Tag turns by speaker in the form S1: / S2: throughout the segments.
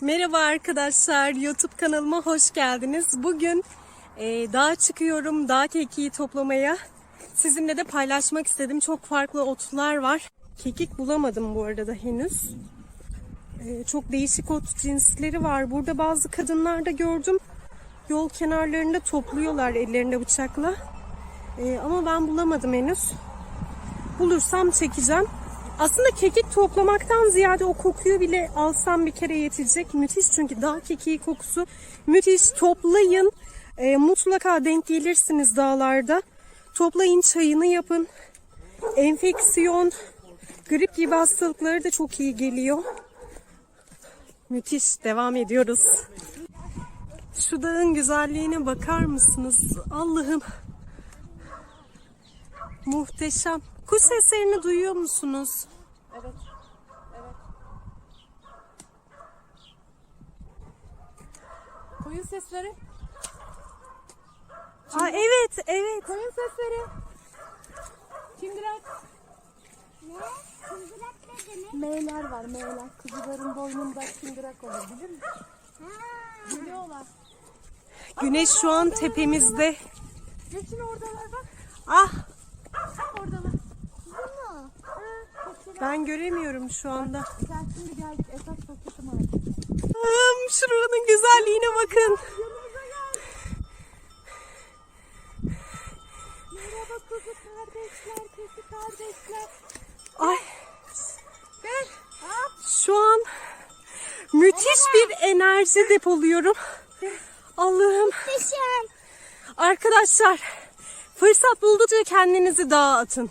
S1: Merhaba arkadaşlar, YouTube kanalıma hoş geldiniz. Bugün e, dağa çıkıyorum, dağ kekiği toplamaya. Sizinle de paylaşmak istedim. Çok farklı otlar var. Kekik bulamadım bu arada henüz. E, çok değişik ot cinsleri var. Burada bazı kadınlar da gördüm. Yol kenarlarında topluyorlar ellerinde bıçakla. E, ama ben bulamadım henüz. Bulursam çekeceğim. Aslında kekik toplamaktan ziyade o kokuyu bile alsam bir kere yetecek. Müthiş çünkü dağ kekiği kokusu müthiş. Toplayın. E, mutlaka denk gelirsiniz dağlarda. Toplayın çayını yapın. Enfeksiyon, grip gibi hastalıkları da çok iyi geliyor. Müthiş. Devam ediyoruz. Şu dağın güzelliğine bakar mısınız? Allah'ım. Muhteşem. Kuş seslerini duyuyor musunuz?
S2: Evet. Evet. Koyun sesleri.
S1: Aa, evet, evet.
S2: Koyun sesleri. Kimdirak.
S3: Ne? Kızılak ne demek?
S2: Meyler var meyler. Kuzuların boynunda kimdirak olur bilir misin? Biliyorlar.
S1: Güneş şu an tepemizde.
S2: Geçin oradalar bak.
S1: Ah,
S2: Oradalar.
S1: Ben göremiyorum şu anda.
S2: Sen şimdi geldik esas artık.
S1: Allah'ım, şuranın güzelliğine bakın.
S2: Merhaba kuzu kardeşler, kuzu kardeşler.
S1: Ay,
S2: Gel.
S1: şu an müthiş bir enerji depoluyorum. Allah'ım. Arkadaşlar, fırsat buldukça kendinizi dağa atın.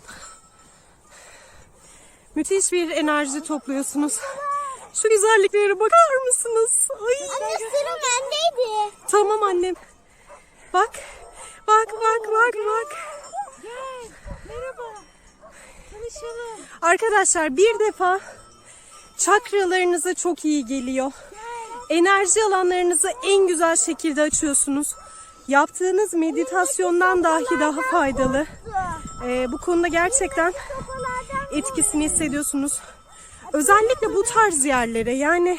S1: Müthiş bir enerji topluyorsunuz. Şu güzelliklere bakar mısınız? Ay.
S3: Anne sıra bendeydi.
S1: Tamam annem. Bak. Bak bak bak bak.
S2: Gel. Merhaba. Tanışalım.
S1: Arkadaşlar bir defa çakralarınıza çok iyi geliyor. Enerji alanlarınızı en güzel şekilde açıyorsunuz. Yaptığınız meditasyondan dahi daha faydalı. Ee, bu konuda gerçekten etkisini hissediyorsunuz. Özellikle bu tarz yerlere yani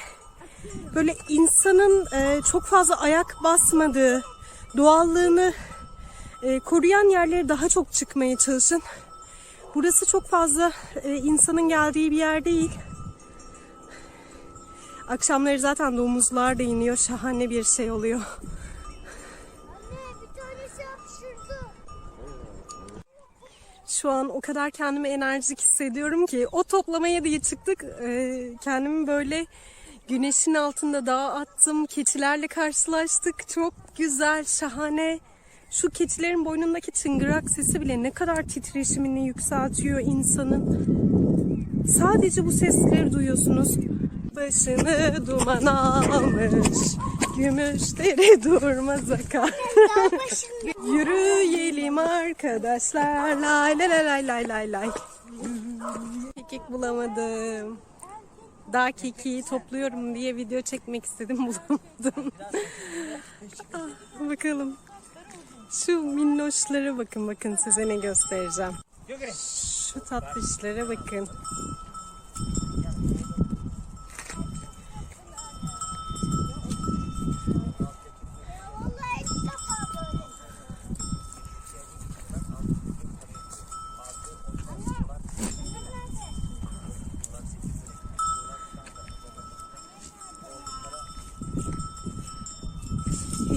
S1: böyle insanın e, çok fazla ayak basmadığı, doğallığını e, koruyan yerlere daha çok çıkmaya çalışın. Burası çok fazla e, insanın geldiği bir yer değil. Akşamları zaten domuzlar da iniyor. Şahane bir şey oluyor. Şu an o kadar kendimi enerjik hissediyorum ki o toplamaya diye çıktık. Ee, kendimi böyle güneşin altında dağa attım. Keçilerle karşılaştık. Çok güzel, şahane. Şu keçilerin boynundaki çıngırak sesi bile ne kadar titreşimini yükseltiyor insanın. Sadece bu sesleri duyuyorsunuz. Başını duman almış, gümüşleri durmaz akar. Yürüyelim arkadaşlar. Lay lay lay lay lay lay. Kekik bulamadım. Dağ kekiği topluyorum diye video çekmek istedim bulamadım. Ah, bakalım. Şu minnoşlara bakın bakın size ne göstereceğim. Şu tatlışlara bakın.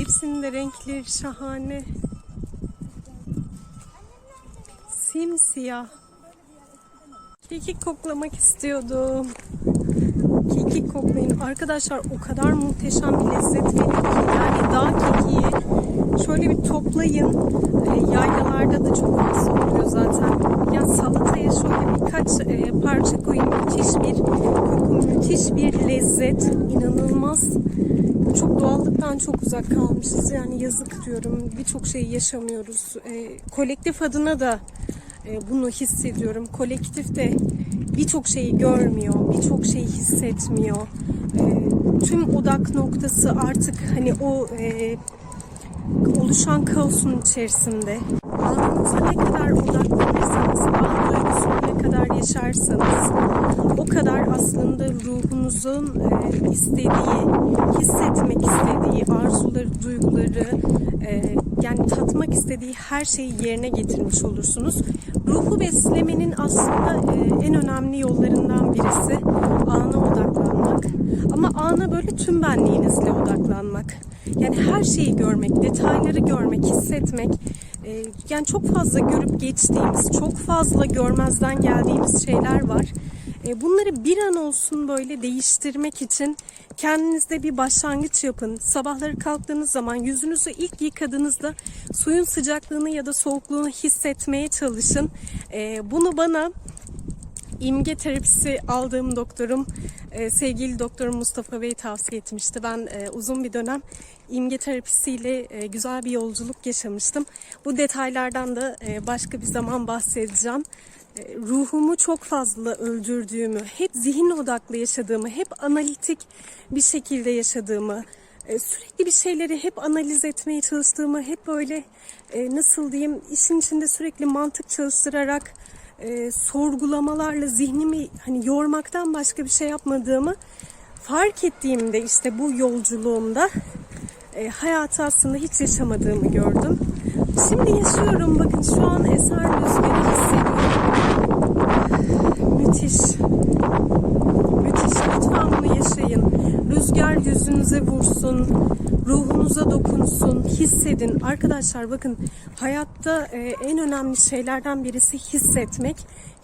S1: Hepsinin de renkleri şahane. Simsiyah. Kekik koklamak istiyordum. Kekik koklayın. Arkadaşlar o kadar muhteşem bir lezzet veriyor ki. Yani dağ kekiği şöyle bir toplayın. E, yaylalarda da çok fazla oluyor zaten. Ya salataya şöyle birkaç e, parça koyun. Müthiş bir koku, müthiş bir lezzet. İnanılmaz. Çok doğallıktan çok uzak kalmışız. Yani yazık diyorum. Birçok şeyi yaşamıyoruz. E, kolektif adına da e, bunu hissediyorum. Kolektif de birçok şeyi görmüyor, birçok şeyi hissetmiyor. E, tüm odak noktası artık hani o e, oluşan kaosun içerisinde. Anınıza ne kadar odaklanırsanız, an duygusunu ne kadar yaşarsanız o kadar aslında ruhunuzun e, istediği, hissetmek istediği arzuları, duyguları, e, yani tatmak istediği her şeyi yerine getirmiş olursunuz. Ruhu beslemenin aslında e, en önemli yollarından birisi ana odaklanmak. Ama ana böyle tüm benliğinizle odaklanmak. Yani her şeyi görmek, detayları görmek, hissetmek. Yani çok fazla görüp geçtiğimiz, çok fazla görmezden geldiğimiz şeyler var. E, Bunları bir an olsun böyle değiştirmek için kendinizde bir başlangıç yapın. Sabahları kalktığınız zaman yüzünüzü ilk yıkadığınızda suyun sıcaklığını ya da soğukluğunu hissetmeye çalışın. E, Bunu bana imge terapisi aldığım doktorum, e, sevgili doktorum Mustafa Bey tavsiye etmişti. Ben uzun bir dönem imge terapisiyle e, güzel bir yolculuk yaşamıştım. Bu detaylardan da e, başka bir zaman bahsedeceğim. E, ruhumu çok fazla öldürdüğümü, hep zihin odaklı yaşadığımı, hep analitik bir şekilde yaşadığımı, sürekli bir şeyleri hep analiz etmeye çalıştığımı, hep böyle nasıl diyeyim işin içinde sürekli mantık çalıştırarak sorgulamalarla zihnimi hani yormaktan başka bir şey yapmadığımı fark ettiğimde işte bu yolculuğumda e, hayatı aslında hiç yaşamadığımı gördüm. Şimdi yaşıyorum bakın şu an eser rüzgarı hissediyorum. Müthiş. Müthiş. Lütfen bunu yaşayın. Rüzgar yüzünüze vursun. Ruhunuza dokunsun. Hissedin. Arkadaşlar bakın hayatta e, en önemli şeylerden birisi hissetmek.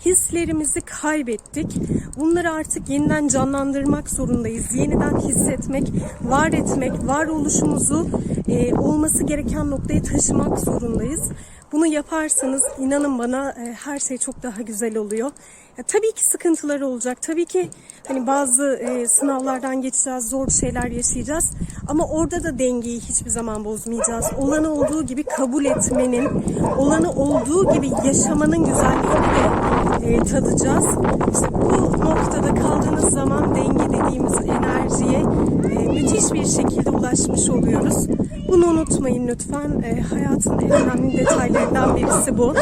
S1: Hislerimizi kaybettik. Bunları artık yeniden canlandırmak zorundayız. Yeniden hissetmek, var etmek, varoluşumuzu e, olması gereken noktaya taşımak zorundayız. Bunu yaparsanız inanın bana e, her şey çok daha güzel oluyor. Ya, tabii ki sıkıntılar olacak. Tabii ki hani bazı e, sınavlardan geçeceğiz, zor şeyler yaşayacağız. Ama orada da dengeyi hiçbir zaman bozmayacağız. Olanı olduğu gibi kabul etmenin, olanı olduğu gibi yaşamanın güzelliğini de e, tadacağız. İşte bu noktada kaldığınız zaman denge dediğimiz enerjiye e, müthiş bir şekilde ulaşmış oluyoruz. Bunu unutmayın lütfen. E, hayatın en önemli detaylarından birisi bu.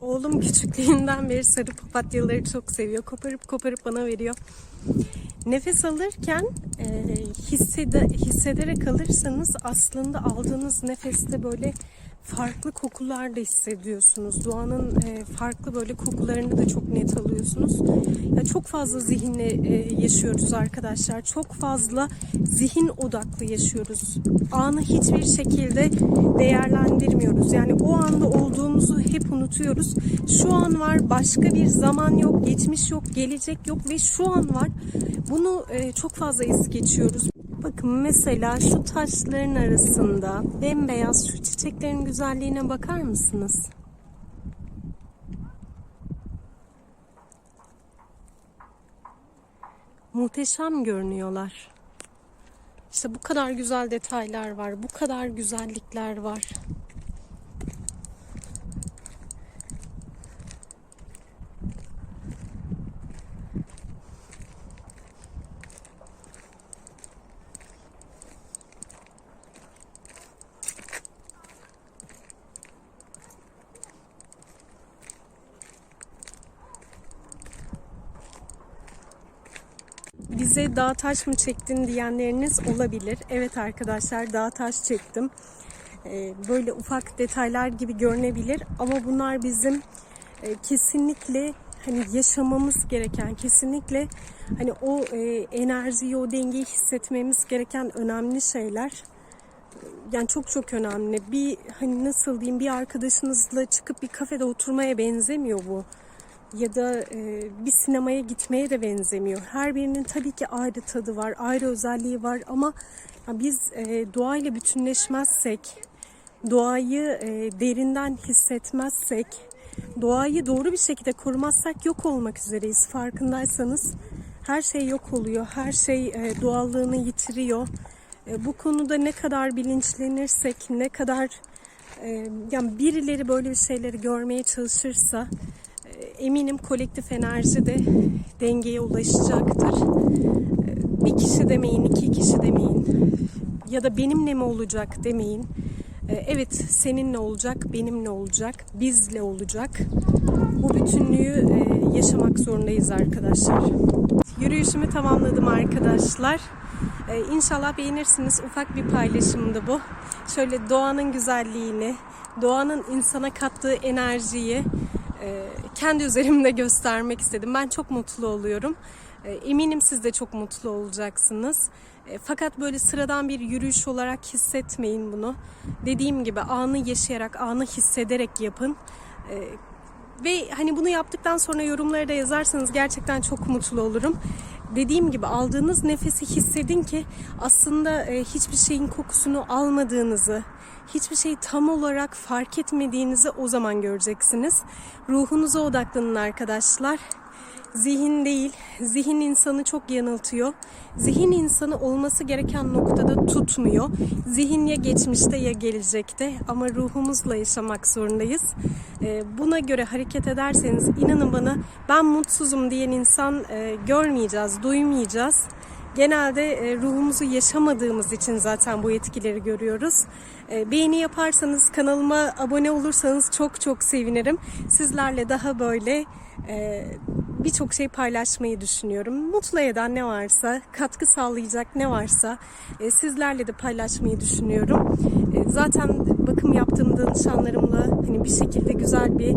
S1: Oğlum küçüklüğünden beri sarı papatyaları çok seviyor. Koparıp koparıp bana veriyor. Nefes alırken e, hissede, hissederek alırsanız aslında aldığınız nefeste böyle farklı kokular da hissediyorsunuz. Doğanın e, farklı böyle kokularını da çok net alıyorsunuz. Ya çok fazla zihinle e, yaşıyoruz arkadaşlar. Çok fazla zihin odaklı yaşıyoruz. Anı hiçbir şekilde değerlendirmiyoruz. Yani o anda olduğumuzu hep unutuyoruz. Şu an var, başka bir zaman yok, geçmiş yok, gelecek yok ve şu an var. Bunu e, çok fazla es geçiyoruz. Bakın mesela şu taşların arasında bembeyaz şu çiçeklerin güzelliğine bakar mısınız? Muhteşem görünüyorlar. İşte bu kadar güzel detaylar var, bu kadar güzellikler var. Bize dağ taş mı çektin diyenleriniz olabilir. Evet arkadaşlar dağ taş çektim. Ee, böyle ufak detaylar gibi görünebilir ama bunlar bizim e, kesinlikle hani yaşamamız gereken kesinlikle hani o e, enerjiyi o dengeyi hissetmemiz gereken önemli şeyler yani çok çok önemli. Bir hani nasıl diyeyim bir arkadaşınızla çıkıp bir kafede oturmaya benzemiyor bu. Ya da e, bir sinemaya gitmeye de benzemiyor. Her birinin tabii ki ayrı tadı var, ayrı özelliği var ama ya biz e, doğayla bütünleşmezsek, doğayı e, derinden hissetmezsek, doğayı doğru bir şekilde korumazsak yok olmak üzereyiz. Farkındaysanız her şey yok oluyor, her şey e, doğallığını yitiriyor. E, bu konuda ne kadar bilinçlenirsek, ne kadar e, yani birileri böyle bir şeyleri görmeye çalışırsa eminim kolektif enerji de dengeye ulaşacaktır. E, bir kişi demeyin, iki kişi demeyin ya da benimle mi olacak demeyin. E, evet seninle olacak, benimle olacak, bizle olacak. Bu bütünlüğü e, yaşamak zorundayız arkadaşlar. Yürüyüşümü tamamladım arkadaşlar. Ee, inşallah beğenirsiniz. Ufak bir paylaşımdı bu. Şöyle doğanın güzelliğini, doğanın insana kattığı enerjiyi kendi üzerimde göstermek istedim. Ben çok mutlu oluyorum. E, eminim siz de çok mutlu olacaksınız. E, fakat böyle sıradan bir yürüyüş olarak hissetmeyin bunu. Dediğim gibi anı yaşayarak, anı hissederek yapın. E, ve hani bunu yaptıktan sonra yorumlara da yazarsanız gerçekten çok mutlu olurum. Dediğim gibi aldığınız nefesi hissedin ki aslında e, hiçbir şeyin kokusunu almadığınızı, hiçbir şeyi tam olarak fark etmediğinizi o zaman göreceksiniz. Ruhunuza odaklanın arkadaşlar. Zihin değil, zihin insanı çok yanıltıyor. Zihin insanı olması gereken noktada tutmuyor. Zihin ya geçmişte ya gelecekte ama ruhumuzla yaşamak zorundayız. Ee, Buna göre hareket ederseniz inanın bana ben mutsuzum diyen insan e, görmeyeceğiz, duymayacağız. Genelde e, ruhumuzu yaşamadığımız için zaten bu etkileri görüyoruz. E, Beğeni yaparsanız, kanalıma abone olursanız çok çok sevinirim. Sizlerle daha böyle birçok şey paylaşmayı düşünüyorum. Mutlu eden ne varsa, katkı sağlayacak ne varsa e, sizlerle de paylaşmayı düşünüyorum. E, Zaten bakım yaptığım danışanlarımla hani bir şekilde güzel bir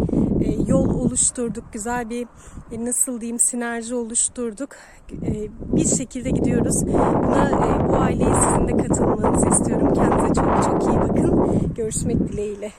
S1: e, yol oluşturduk, güzel bir e, nasıl diyeyim sinerji oluşturduk. E, Bir şekilde gidiyoruz. Buna e, bu aileye sizin de katılmanızı istiyorum. Kendinize çok çok iyi bakın. Görüşmek dileğiyle.